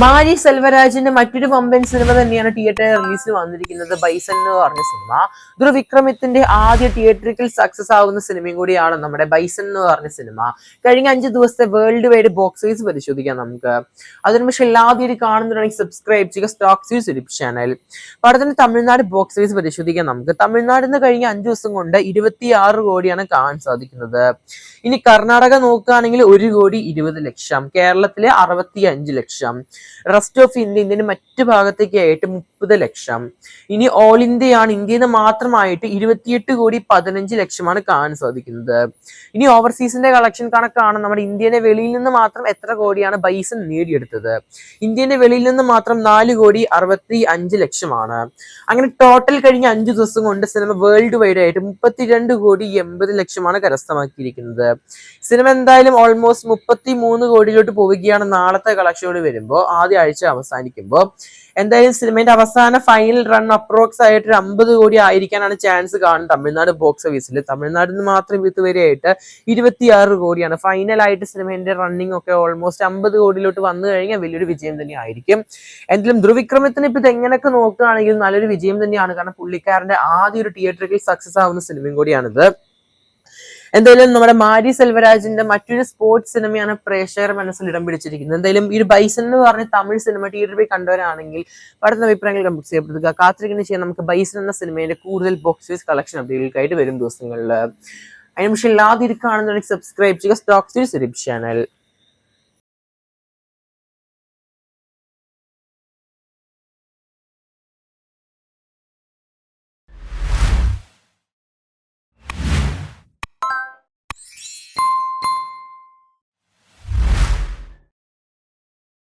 മാരി സെൽവരാജിന്റെ മറ്റൊരു വമ്പൻ സിനിമ തന്നെയാണ് തിയേറ്ററിൽ റിലീസിന് വന്നിരിക്കുന്നത് ബൈസൺ എന്ന് പറഞ്ഞ സിനിമ. ധ്രുവിക്രമത്തിന്റെ ആദ്യ തിയേറ്ററിക്കൽ സക്സസ് ആവുന്ന സിനിമയും കൂടിയാണ് നമ്മുടെ ബൈസൺ എന്ന് പറഞ്ഞ സിനിമ. കഴിഞ്ഞ അഞ്ച് ദിവസത്തെ വേൾഡ് വൈഡ് ബോക്സ് ഓഫീസ് പരിശോധിക്കാം നമുക്ക്. അതിനു പക്ഷേ എല്ലാവരും കാണുന്നുണ്ടെങ്കിൽ സബ്സ്ക്രൈബ് ചെയ്യുക സ്റ്റോക്സ് യൂട്യൂബ് ചാനൽ പടത്തിന് തമിഴ്നാട് ബോക്സ് ഓഫീസ് പരിശോധിക്കാം നമുക്ക്. തമിഴ്നാട് നിന്ന് കഴിഞ്ഞ അഞ്ച് ദിവസം കൊണ്ട് ഇരുപത്തിയാറ് കോടിയാണ് കാണാൻ സാധിക്കുന്നത്. ഇനി കർണാടക നോക്കുകയാണെങ്കിൽ ഒരു കോടി ഇരുപത് ലക്ഷം കേരളത്തിലെ അറുപത്തി അഞ്ച് ലക്ഷം. റെസ്റ്റ് ഓഫ് ഇന്ത്യ ഇന്ത്യയുടെ മറ്റു ഭാഗത്തേക്കായിട്ട് മുപ്പത് ലക്ഷം. ഇനി ഓൾ ഇന്ത്യയാണ്. ഇന്ത്യയിൽ നിന്ന് മാത്രമായിട്ട് ഇരുപത്തിയെട്ട് കോടി പതിനഞ്ച് ലക്ഷമാണ് കാണാൻ സാധിക്കുന്നത്. ഇനി ഓവർസീസിന്റെ കളക്ഷൻ കണക്കാണ്. നമ്മുടെ ഇന്ത്യയുടെ വെളിയിൽ നിന്ന് മാത്രം എത്ര കോടിയാണ് ബൈസൺ നേടിയെടുത്തത്? ഇന്ത്യയുടെ വെളിയിൽ നിന്ന് മാത്രം നാല് കോടി അറുപത്തി അഞ്ച് ലക്ഷമാണ്. അങ്ങനെ ടോട്ടൽ കഴിഞ്ഞ അഞ്ചു ദിവസം കൊണ്ട് സിനിമ വേൾഡ് വൈഡ് ആയിട്ട് മുപ്പത്തിരണ്ട് കോടി എൺപത് ലക്ഷമാണ് കരസ്ഥമാക്കിയിരിക്കുന്നത്. സിനിമ എന്തായാലും ഓൾമോസ്റ്റ് മുപ്പത്തി മൂന്ന് കോടിയിലോട്ട് പോവുകയാണ് നാളത്തെ കളക്ഷനോട് വരുമ്പോൾ. ആദ്യ ആഴ്ച അവസാനിക്കുമ്പോൾ. എന്തായാലും സിനിമയുടെ അവസാന ഫൈനൽ റൺ അപ്രോക്സ് ആയിട്ട് ഒരു അമ്പത് കോടി ആയിരിക്കാനാണ് ചാൻസ് കാണുന്നത്. തമിഴ്നാട് ബോക്സ് ഓഫീസിൽ തമിഴ്നാടിൽ നിന്ന് മാത്രം ഇതുവരെയായിട്ട് ഇരുപത്തിയാറ് കോടിയാണ്. ഫൈനൽ ആയിട്ട് സിനിമയുടെ റണ്ണിംഗ് ഒക്കെ ഓൾമോസ്റ്റ് അമ്പത് കോടിയിലോട്ട് വന്നു കഴിഞ്ഞാൽ വലിയൊരു വിജയം തന്നെ ആയിരിക്കും എന്തെങ്കിലും ധ്രുവിക്രമത്തിന് ഇപ്പൊ ഇത് എങ്ങനെയൊക്കെ നോക്കുകയാണെങ്കിൽ നല്ലൊരു വിജയം തന്നെയാണ്. കാരണം പുള്ളിക്കാരന്റെ ആദ്യ ഒരു തിയേറ്ററിൽ സക്സസ് ആവുന്ന സിനിമയും കൂടിയാണിത്. എന്തായാലും നമ്മുടെ മാരി സെൽവരാജിന്റെ മറ്റൊരു സ്പോർട്സ് സിനിമയാണ് പ്രേക്ഷകർ മനസ്സിൽ ഇടം പിടിച്ചിരിക്കുന്നത്. എന്തായാലും ഈ ഒരു ബൈസൺ എന്ന് പറഞ്ഞ തമിഴ് സിനിമ തിയേറ്ററിൽ പോയി കണ്ടവരാണെങ്കിൽ പഠന അഭിപ്രായങ്ങൾ കമ്പ് ചെയ്യപ്പെടുക കാത്തിരിക്കുന്ന ചെയ്യാൻ നമുക്ക് ബൈസൺ എന്ന സിനിമയുടെ കൂടുതൽ ബോക്സ് ഓഫീസ് കളക്ഷൻ അപ്ഡേറ്റുകൾക്കായിട്ട് വരും ദിവസങ്ങളിൽ. അതിന് പക്ഷേ എല്ലാതിരി സബ്സ്ക്രൈബ് ചെയ്യുക സ്റ്റോക്സ് ചാനൽ